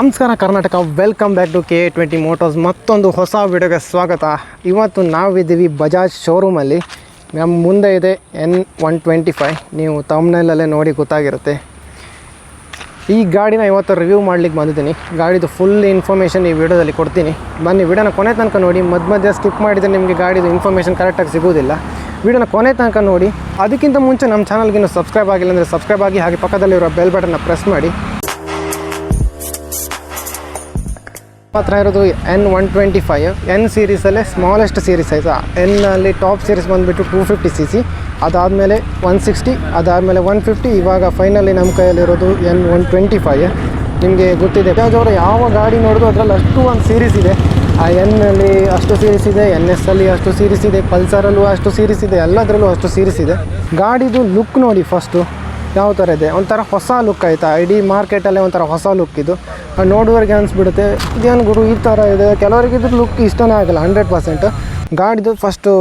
ನಮಸ್ಕಾರ Karnataka welcome back to K A twenty motors ಮತ್ತೊಂದು ಹೊಸ ವಿಡಿಯೋಗೆ ಸ್ವಾಗತ. ಇವತ್ತು ನಾವಿದ್ದೀವಿ ಬಜಾಜ್ ಶೋರೂಮಲ್ಲಿ ನಮ್ಮ ಮುಂದೆ ಇದೆ ಎನ್ ಒನ್ ಟ್ವೆಂಟಿ ಫೈವ್ ನೀವು ತಮ್ನಲ್ಲೇ ನೋಡಿ ಗೊತ್ತಾಗಿರುತ್ತೆ. ಈ ಗಾಡಿನ ಇವತ್ತು ರಿವ್ಯೂ ಮಾಡ್ಲಿಕ್ಕೆ ಬಂದಿದ್ದೀನಿ. ಗಾಡಿದು ಫುಲ್ ಇನ್ಫಾರ್ಮೇಷನ್ ಈ ವಿಡಿಯೋದಲ್ಲಿ ಕೊಡ್ತೀನಿ. ಬನ್ನಿ, ವಿಡಿಯೋನ ಕೊನೆ ತನಕ ನೋಡಿ. ಮಧ್ಯ ಮಧ್ಯ ಸ್ಕಿಪ್ ಮಾಡಿದರೆ ನಿಮಗೆ ಗಾಡಿದು ಇನ್ಫಾರ್ಮೇಷನ್ ಕರೆಕ್ಟಾಗಿ ಸಿಗೋದಿಲ್ಲ ವಿಡಿಯೋನ ಕೊನೆ ತನಕ ನೋಡಿ. ಅದಕ್ಕಿಂತ ಮುಂಚೆ ನಮ್ಮ ಚಾನಲ್ಗಿನ್ನೂ ಸಬ್ಸ್ಕ್ರೈಬ್ ಆಗಿಲ್ಲ ಅಂದರೆ ಸಬ್ಸ್ಕ್ರೈಬ್ ಆಗಿ ಹಾಗೆ ಪಕ್ಕದಲ್ಲಿರೋ ಬೆಲ್ ಬಟನ್ನ ಪ್ರೆಸ್ ಮಾಡಿ. ಹತ್ರ ಇರೋದು N one twenty five, N ಸೀರೀಸಲ್ಲೇ smallest series size. ಎನ್ನಲ್ಲಿ ಟಾಪ್ ಸೀರೀಸ್ ಬಂದುಬಿಟ್ಟು ಟೂ ಫಿಫ್ಟಿ ಸಿ ಸಿ. ಅದಾದಮೇಲೆ ಒನ್ ಸಿಕ್ಸ್ಟಿ, ಅದಾದಮೇಲೆ ಒನ್ ಫಿಫ್ಟಿ. ಇವಾಗ ಫೈನಲಿ ನಮ್ಮ ಕೈಯಲ್ಲಿರೋದು ಎನ್ ಒನ್ ಟ್ವೆಂಟಿ ಫೈವ್. ನಿಮಗೆ ಗೊತ್ತಿದೆ ಯಾವ ಗಾಡಿ ನೋಡಿದ್ರು ಅದರಲ್ಲಿ ಅಷ್ಟು ಒಂದು ಸೀರೀಸ್ ಇದೆ. ಆ ಎನ್ನಲ್ಲಿ ಅಷ್ಟು ಸೀರೀಸ್ ಇದೆ, ಎನ್ ಎಸ್ ಅಲ್ಲಿ ಅಷ್ಟು ಸೀರೀಸ್ ಇದೆ, ಪಲ್ಸರಲ್ಲೂ ಅಷ್ಟು ಸೀರೀಸ್ ಇದೆ, ಎಲ್ಲದರಲ್ಲೂ ಅಷ್ಟು ಸೀರೀಸ್ ಇದೆ. ಗಾಡಿದು ಲುಕ್ ನೋಡಿ ಫಸ್ಟು. ಯಾವ ಥರ ಇದೆ? ಒಂಥರ ಹೊಸ ಲುಕ್ ಆಯಿತಾ? ಇಡೀ ಮಾರ್ಕೆಟಲ್ಲೇ ಒಂಥರ ಹೊಸ ಲುಕ್ ಇದು. ನೋಡುವವರಿಗೆ ಅನಿಸ್ಬಿಡುತ್ತೆ. ಇದೇನು ಗುರು, ಈ ಥರ ಇದೆ. ಕೆಲವರಿಗೆ ಇದ್ರ ಲುಕ್ ಇಷ್ಟನೇ ಆಗಲ್ಲ ಹಂಡ್ರೆಡ್ ಪರ್ಸೆಂಟ್ ಗಾಡಿದು ಫಸ್ಟು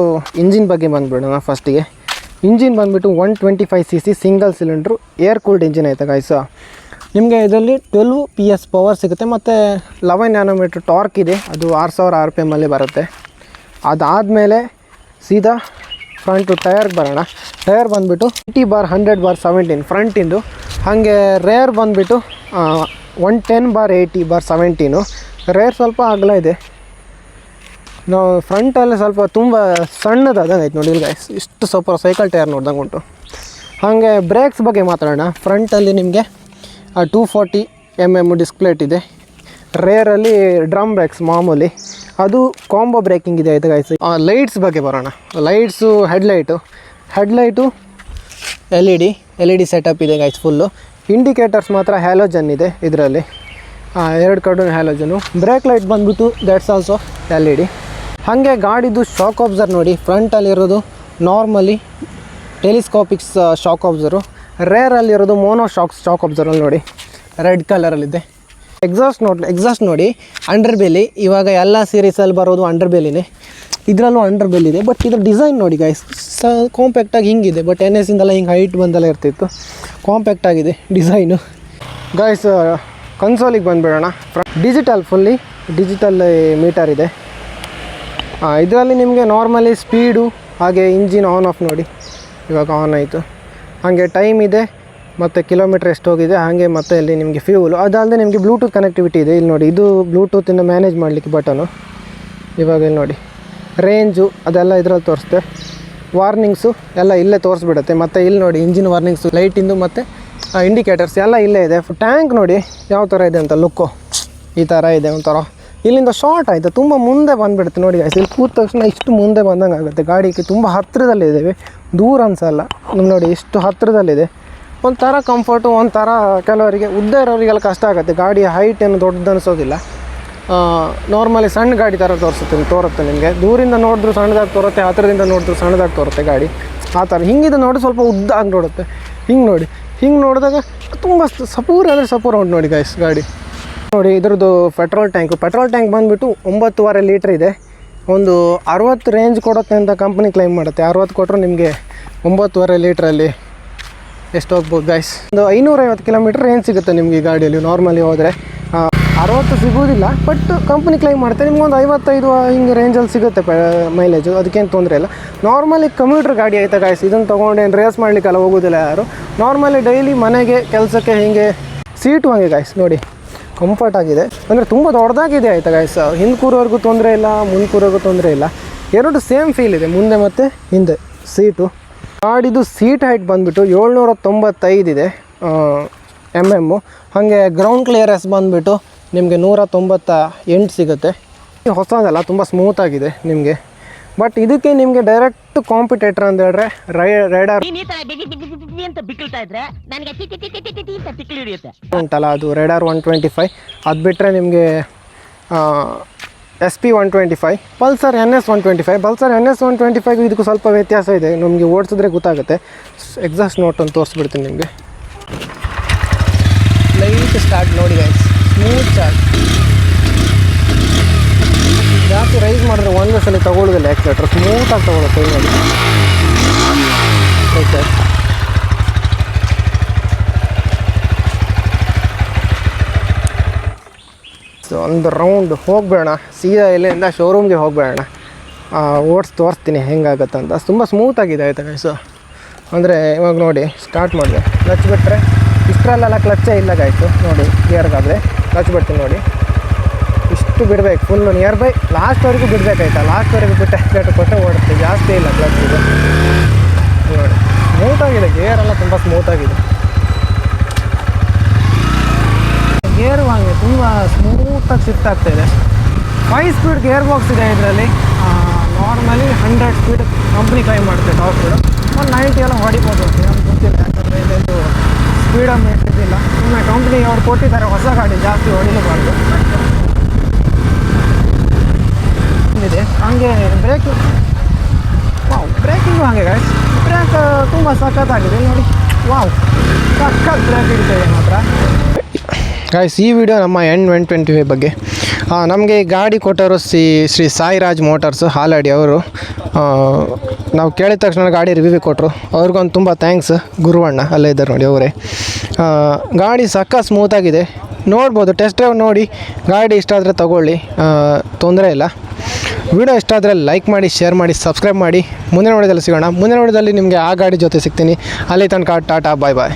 ಇಂಜಿನ್ ಬಗ್ಗೆ ಬಂದುಬಿಡೋಣ ಫಸ್ಟಿಗೆ ಇಂಜಿನ್ ಬಂದುಬಿಟ್ಟು one twenty five C C single cylinder air cooled engine ಐತೆ ಗಾಯ್ಸ ನಿಮಗೆ ಇದರಲ್ಲಿ ಟ್ವೆಲ್ವ್ ಪಿ ಎಸ್ ಪವರ್ ಸಿಗುತ್ತೆ. ಮತ್ತು ಲೆವೆನ್ ನ್ಯಾನೋಮೀಟ್ರ್ ಟಾರ್ಕ್ ಇದೆ. ಅದು ಆರು ಸಾವಿರ ಆರ್ ಪಿ ಎಮ್ಮಲ್ಲಿ ಬರುತ್ತೆ. ಅದಾದಮೇಲೆ ಸೀದಾ ಫ್ರಂಟು ಟಯರ್ಗೆ ಬರೋಣ. ಟಯರ್ ಬಂದುಬಿಟ್ಟು eighty bar hundred bar seventeen ಫ್ರಂಟಿಂದು. ಹಾಗೆ ರೇರ್ ಬಂದುಬಿಟ್ಟು one ten bar eighty bar seventeen. Rear ಸ್ವಲ್ಪ ಅಗಲ ಇದೆ. ನಾವು ಫ್ರಂಟಲ್ಲಿ ಸ್ವಲ್ಪ ತುಂಬ ಸಣ್ಣದಾದಂಗೆ ಆಯ್ತು ನೋಡಿ ಇಲ್ಲಿ ಇಷ್ಟು ಸ್ವಲ್ಪ ಸೈಕಲ್ ಟೈರ್ ನೋಡ್ದಂಗೆ ಉಂಟು. ಹಾಗೆ ಬ್ರೇಕ್ಸ್ ಬಗ್ಗೆ ಮಾತಾಡೋಣ. ಫ್ರಂಟಲ್ಲಿ ನಿಮಗೆ two forty M M disc plate ಇದೆ ರೇರಲ್ಲಿ ಡ್ರಮ್ ಬ್ರೇಕ್ಸ್ ಮಾಮೂಲಿ. ಅದು ಕಾಂಬೋ ಬ್ರೇಕಿಂಗ್ ಇದೆ ಆಯಿತು ಗಾಯ್ಸ್ ಲೈಟ್ಸ್ ಬಗ್ಗೆ ಬರೋಣ. Lights headlight headlight L E D L E D setup ಇದೆ ಗಾಯ್ಸ್ ಫುಲ್ಲು ಇಂಡಿಕೇಟರ್ಸ್ ಮಾತ್ರ ಹ್ಯಾಲೋಜನ್ ಇದೆ ಇದರಲ್ಲಿ. ಎರಡು ಕಡೆ ಹ್ಯಾಲೋಜನು ಬ್ರೇಕ್ ಲೈಟ್ ಬಂದ್ಬಿಟ್ಟು that's also L E D ಹಾಗೆ ಗಾಡಿದು ಶಾಕ್ ಆಬ್ಸರ್ ನೋಡಿ ಫ್ರಂಟಲ್ಲಿರೋದು ನಾರ್ಮಲಿ ಟೆಲಿಸ್ಕೋಪಿಕ್ಸ್ ಶಾಕ್ ಆಬ್ಸರು ರೇರಲ್ಲಿರೋದು ಮೋನೋ ಶಾಕ್ಸ್ ಶಾಕ್ ಆಬ್ಸರಲ್ಲಿ ನೋಡಿ. ರೆಡ್ ಕಲರಲ್ಲಿದೆ ಎಕ್ಸಾಸ್ಟ್ ನೋಡಿ ಎಕ್ಸಾಸ್ಟ್ ನೋಡಿ ಅಂಡರ್ ಬೆಲಿ ಇವಾಗ ಎಲ್ಲ ಸೀರೀಸಲ್ಲಿ ಬರೋದು ಅಂಡರ್ ಬೆಲಿನೇ ಇದರಲ್ಲೂ ಅಂಡರ್ ಇದೆ ಬಟ್ ಇದ್ರ ಡಿಸೈನ್ ನೋಡಿ ಗೈಸ್ ಸ ಕಾಂಪ್ಯಾಕ್ಟಾಗಿ ಹಿಂಗಿದೆ ಬಟ್ ಎನ್ ಎಸ್ ಇಂದೆಲ್ಲ ಹಿಂಗೆ ಹೈಟ್ ಬಂದೆಲ್ಲ ಇರ್ತಿತ್ತು. ಕಾಂಪ್ಯಾಕ್ಟ್ ಆಗಿದೆ ಡಿಸೈನು ಗೈಸ್ ಕನ್ಸೋಲಿಗೆ ಬಂದುಬಿಡೋಣ. ಡಿಜಿಟಲ್ ಫುಲ್ಲಿ ಡಿಜಿಟಲ್ ಮೀಟರ್ ಇದೆ. ಇದರಲ್ಲಿ ನಿಮಗೆ ನಾರ್ಮಲಿ ಸ್ಪೀಡು ಹಾಗೆ ಇಂಜಿನ್ ಆನ್ ಆಫ್ ನೋಡಿ. ಇವಾಗ ಆನ್ ಆಯಿತು. ಹಾಗೆ ಟೈಮ್ ಇದೆ. ಮತ್ತು ಕಿಲೋಮೀಟ್ರ್ ಎಷ್ಟು ಹೋಗಿದೆ, ಹಾಗೆ ಮತ್ತೆ ಇಲ್ಲಿ ನಿಮಗೆ ಫ್ಯೂಲು ಅದಲ್ಲದೆ ನಿಮಗೆ ಬ್ಲೂಟೂತ್ ಕನೆಕ್ಟಿವಿಟಿ ಇದೆ. ಇಲ್ಲಿ ನೋಡಿ, ಇದು ಬ್ಲೂಟೂತಿಂದ ಮ್ಯಾನೇಜ್ ಮಾಡಲಿಕ್ಕೆ ಬಟನು ಇವಾಗ ಇಲ್ಲಿ ನೋಡಿ. ರೇಂಜು ಅದೆಲ್ಲ ಇದರಲ್ಲಿ ತೋರಿಸುತ್ತೆ ವಾರ್ನಿಂಗ್ಸು ಎಲ್ಲ ಇಲ್ಲೇ ತೋರಿಸ್ಬಿಡುತ್ತೆ. ಮತ್ತು ಇಲ್ಲಿ ನೋಡಿ ಇಂಜಿನ್ ವಾರ್ನಿಂಗ್ಸು ಲೈಟಿಂದು ಮತ್ತು ಇಂಡಿಕೇಟರ್ಸ್ ಎಲ್ಲ ಇಲ್ಲೇ ಇದೆ. ಟ್ಯಾಂಕ್ ನೋಡಿ, ಯಾವ ಥರ ಇದೆ ಅಂತ ಲುಕ್ಕು ಈ ಥರ ಇದೆ ಒಂಥರ. ಇಲ್ಲಿಂದ ಶಾರ್ಟ್ ಆಯಿತು. ತುಂಬ ಮುಂದೆ ಬಂದುಬಿಡುತ್ತೆ. ನೋಡಿ ಗಾಯ್ಸ್ ಇಲ್ಲಿ ಕೂತ ತಕ್ಷಣ ಇಷ್ಟು ಮುಂದೆ ಬಂದಂಗೆ ಆಗುತ್ತೆ ಗಾಡಿಗೆ ತುಂಬ ಹತ್ತಿರದಲ್ಲಿದ್ದೇವೆ. ದೂರ ಅನಿಸಲ್ಲ. ನೋಡಿ, ಇಷ್ಟು ಹತ್ತಿರದಲ್ಲಿದೆ. ಒಂಥರ ಕಂಫರ್ಟು ಒಂಥರ ಕೆಲವರಿಗೆ, ಉದ್ದ ಇರೋರಿಗೆಲ್ಲ ಕಷ್ಟ ಆಗುತ್ತೆ. ಗಾಡಿ ಹೈಟ್ ಏನು ದೊಡ್ಡದು ಅನಿಸೋದಿಲ್ಲ. ನಾರ್ಮಲಿ ಸಣ್ಣ ಗಾಡಿ ಥರ ತೋರಿಸುತ್ತೆ ತೋರುತ್ತೆ ನಿಮಗೆ. ದೂರಿಂದ ನೋಡಿದ್ರು ಸಣ್ಣದಾಗಿ ತೋರುತ್ತೆ, ಹತ್ತಿರದಿಂದ ನೋಡಿದ್ರು ಸಣ್ಣದಾಗಿ ತೋರುತ್ತೆ ಗಾಡಿ. ಆ ಥರ ಹಿಂಗಿದ್ದು ನೋಡಿ ಸ್ವಲ್ಪ ಉದ್ದ ಆಗಿ ನೋಡುತ್ತೆ. ಹಿಂಗೆ ನೋಡಿ. ಹಿಂಗೆ ನೋಡಿದಾಗ ತುಂಬ ಸಪೂರ ಅಂದರೆ ಸಪೂರ ಉಂಟು ನೋಡಿ ಗೈಸ್ ಗಾಡಿ. ನೋಡಿ, ಇದ್ರದ್ದು ಪೆಟ್ರೋಲ್ ಟ್ಯಾಂಕು ಪೆಟ್ರೋಲ್ ಟ್ಯಾಂಕ್ ಬಂದುಬಿಟ್ಟು ಒಂಬತ್ತುವರೆ ಲೀಟ್ರ್ ಇದೆ. ಒಂದು ಅರವತ್ತು ರೇಂಜ್ ಕೊಡುತ್ತೆ ಅಂತ ಕಂಪ್ನಿ ಕ್ಲೈಮ್ ಮಾಡುತ್ತೆ. ಅರುವತ್ತು ಕೊಟ್ಟರು ನಿಮಗೆ ಒಂಬತ್ತುವರೆ ಲೀಟ್ರಲ್ಲಿ ಎಷ್ಟು ಹೋಗ್ಬೋದು ಗೈಸ್ ಒಂದು ಐನೂರೈವತ್ತು ಕಿಲೋಮೀಟ್ರ್ ರೇಂಜ್ ಸಿಗುತ್ತೆ ನಿಮಗೆ ಈ ಗಾಡಿಯಲ್ಲಿ ನಾರ್ಮಲಿ ಹೋದರೆ. ಅರವತ್ತು ಸಿಗೋದಿಲ್ಲ ಬಟ್ ಕಂಪ್ನಿ ಕ್ಲೈಮ್ ಮಾಡ್ತಾರೆ, ನಿಮ್ಗೆ ಒಂದು ಐವತ್ತೈದು ಹಿಂಗೆ ರೇಂಜಲ್ಲಿ ಸಿಗುತ್ತೆ ಮೈಲೇಜು ಅದಕ್ಕೇನು ತೊಂದರೆ ಇಲ್ಲ. ನಾರ್ಮಲಿ ಕಮ್ಯೂಟ್ರ್ ಗಾಡಿ ಆಯ್ತಾ ಗಾಯ್ಸ್ ಇದನ್ನು ತೊಗೊಂಡು ಏನು ರೇಸ್ ಮಾಡಲಿಕ್ಕೆಲ್ಲ ಹೋಗೋದಿಲ್ಲ ಯಾರು? ನಾರ್ಮಲಿ ಡೈಲಿ ಮನೆಗೆ, ಕೆಲಸಕ್ಕೆ ಹೀಗೆ ಸೀಟು ಹಂಗೆ ಗಾಯ್ಸ್ ನೋಡಿ. ಕಂಫರ್ಟ್ ಆಗಿದೆ. ಅಂದರೆ ತುಂಬ ದೊಡ್ಡದಾಗಿದೆ ಆಯಿತಾ ಗಾಯ್ಸ್ ಹಿಂದೆ ಕೂರೋರ್ಗೂ ತೊಂದರೆ ಇಲ್ಲ ಮುಂದೆ ಕೂರೋರ್ಗೂ ತೊಂದರೆ ಇಲ್ಲ. ಎರಡು ಸೇಮ್ ಫೀಲ್ ಇದೆ, ಮುಂದೆ ಮತ್ತು ಹಿಂದೆ. ಸೀಟು ಗಾಡಿದು ಸೀಟ್ ಹೈಟ್ ಬಂದುಬಿಟ್ಟು ಏಳ್ನೂರ ತೊಂಬತ್ತೈದಿದೆ ಎಂ ಎಮ್ಮು ಹಾಗೆ ಗ್ರೌಂಡ್ ಕ್ಲಿಯರೆನ್ಸ್ ಬಂದುಬಿಟ್ಟು ನಿಮಗೆ ನೂರ ತೊಂಬತ್ತ ಎಂಟು ಸಿಗುತ್ತೆ ಹೊಸದಲ್ಲ ತುಂಬ ಸ್ಮೂತಾಗಿದೆ ನಿಮಗೆ. ಬಟ್ ಇದಕ್ಕೆ ನಿಮಗೆ ಡೈರೆಕ್ಟ್ ಕಾಂಪಿಟೇಟರ್ ಅಂತ ಹೇಳಿದ್ರೆ ರೈ ರೈಡರ್ ಉಂಟಲ್ಲ ಅದು ರೈಡರ್ ಒನ್ ಟ್ವೆಂಟಿ ಫೈವ್ ಅದು ಬಿಟ್ಟರೆ ನಿಮಗೆ S P one twenty five Pulsar N S one twenty five Pulsar N S one twenty five ಇದಕ್ಕೂ ಸ್ವಲ್ಪ ವ್ಯತ್ಯಾಸ ಇದೆ. ನಮಗೆ ಓಡಿಸಿದ್ರೆ ಗೊತ್ತಾಗುತ್ತೆ. ಎಕ್ಸಾಸ್ಟ್ ನೋಟ್ ಅಂತ ತೋರಿಸ್ಬಿಡ್ತೀನಿ ನಿಮಗೆ. ಲೈಟ್ ಸ್ಟಾರ್ಟ್ ನೋಡಿ ಗೈಸ್ ಸ್ಮೂತ್ ಸ್ಟಾರ್ಟ್ ಜಾಸ್ತಿ ರೈಸ್ ಮಾಡಿದ್ರೆ ಒಂದೇ ಸಲ ತಗೊಳ್ಳೋದಿಲ್ಲ ಆ್ಯಕ್ಸಿಲೇಟ್ರ್ ಸ್ಮೂತಾಗಿ ತಗೊಳುತ್ತೆ. ಓಕೆ ಒಂದು ರೌಂಡ್ ಹೋಗಬೇಡ. ಸೀದಾ ಇಲ್ಲಿಂದ ಶೋರೂಮ್ಗೆ ಹೋಗ್ಬೇಡ. ಓಡ್ಸ್ ತೋರಿಸ್ತೀನಿ ಹೆಂಗಾಗತ್ತಂತ. ತುಂಬ ಸ್ಮೂತಾಗಿದೆ ಆಯಿತಾ ಗೈಸು ಅಂದರೆ ಇವಾಗ ನೋಡಿ ಸ್ಟಾರ್ಟ್ ಮಾಡಿದೆ. ಕ್ಲಚ್ ಬಿಟ್ಟರೆ ಇಷ್ಟರಲ್ಲೆಲ್ಲ ಕ್ಲಚ್ಚೇ ಇಲ್ಲ ಗಾಯ್ತು ನೋಡಿ ಕ್ಲಿಯರ್ಗಾದರೆ ಕ್ಲಚ್ ಬಿಡ್ತೀನಿ ನೋಡಿ. ಇಷ್ಟು ಬಿಡಬೇಕು ಫುಲ್ ನಿಯರ್ ಬೈ ಲಾಸ್ಟ್ವರೆಗೂ ಬಿಡಬೇಕಾಯ್ತಾ ಲಾಸ್ಟ್ವರೆಗೂ ಬಿಟ್ಟು ಆಕ್ಸಿಲೇಟರ್ ಕೊಟ್ಟರೆ ಓಡುತ್ತೆ. ಜಾಸ್ತಿ ಇಲ್ಲ ಕ್ಲಚ್ ಇದು. ನೋಡಿ ಸ್ಮೂತಾಗಿದೆ ಗೇರೆಲ್ಲ ತುಂಬ ಸ್ಮೂತಾಗಿದೆ ಗೇರು ಹಾಗೆ ತುಂಬ ಸ್ಮೂತಾಗಿ ಶಿಫ್ಟ್ ಇದೆ. ಫೈ ಸ್ಪೀಡ್ ಗೇರ್ ಬಾಕ್ಸ್ ಇದೆ ಇದರಲ್ಲಿ. Normally hundred speed company claim ಮಾಡುತ್ತೆ ಟಾಪ್ ಸ್ಪೀಡು ಒಂದು ನೈಂಟಿ ಎಲ್ಲ ಹೊಡಿಬೋದು. ನಮ್ಗೆ ಗೊತ್ತಿಲ್ಲ, ಯಾಕಂದರೆ ಇದೊಂದು ಸ್ಪೀಡನ್ನು ಇಟ್ಟಿದ್ದಿಲ್ಲ ಸುಮ್ಮನೆ ಕಂಪ್ನಿ ಅವ್ರು ಕೊಟ್ಟಿದ್ದಾರೆ ಹೊಸ ಗಾಡಿ, ಜಾಸ್ತಿ ಹೊಡಿಲಬಾರ್ದು. ಇದೆ. ಹಂಗೆ ಬ್ರೇಕಿಂಗ್ ವಾವ್ ಬ್ರೇಕಿಂಗು ಹಾಗೆ ಗಾಯ್ಸ್ ಬ್ರೇಕ್ ತುಂಬ ಸಖತ್ತಾಗಿದೆ, ನೋಡಿ. ವಾವ್ ಸಖತ್ ಬ್ರೇಕ್ ಇಡ್ತೇವೆ ಮಾತ್ರ. ಗಾಯ್ಸ್ ಈ ವಿಡಿಯೋ ನಮ್ಮ ಎನ್ ಒನ್ ಟ್ವೆಂಟಿ ಫೈವ್ ಬಗ್ಗೆ ನಮಗೆ ಗಾಡಿ ಕೊಟ್ಟವರು ಶ್ರೀ ಶ್ರೀ ಸಾಯಿರಾಜ್ ಮೋಟಾರ್ಸು ಹಾಲಾಡಿ ಅವರು. ನಾವು ಕೇಳಿದ ತಕ್ಷಣ ಗಾಡಿ ರಿವ್ಯೂ ಕೊಟ್ಟರು ಅವ್ರಿಗೊಂದು ತುಂಬ ಥ್ಯಾಂಕ್ಸ್ ಗುರುವಣ್ಣ, ಅಲ್ಲೇ ಇದ್ದಾರೆ ನೋಡಿ ಅವರೇ. ಗಾಡಿ ಸಕ್ಕ ಸ್ಮೂತಾಗಿದೆ ನೋಡ್ಬೋದು ಟೆಸ್ಟ್ ಡ್ರೈವ್ ನೋಡಿ, ಗಾಡಿ ಇಷ್ಟ ಆದರೆ ತೊಗೊಳ್ಳಿ. ತೊಂದರೆ ಇಲ್ಲ. ವಿಡಿಯೋ ಇಷ್ಟ ಆದರೆ ಲೈಕ್ ಮಾಡಿ ಶೇರ್ ಮಾಡಿ ಸಬ್ಸ್ಕ್ರೈಬ್ ಮಾಡಿ. ಮುಂದಿನ ವಿಡಿಯೋದಲ್ಲಿ ಸಿಗೋಣ. ಮುಂದಿನ ವಿಡಿಯೋದಲ್ಲಿ ನಿಮಗೆ ಆ ಗಾಡಿ ಜೊತೆ ಸಿಗ್ತೀನಿ. ಅಲ್ಲಿ ತನಕ ಟಾಟಾ ಬಾಯ್ ಬಾಯ್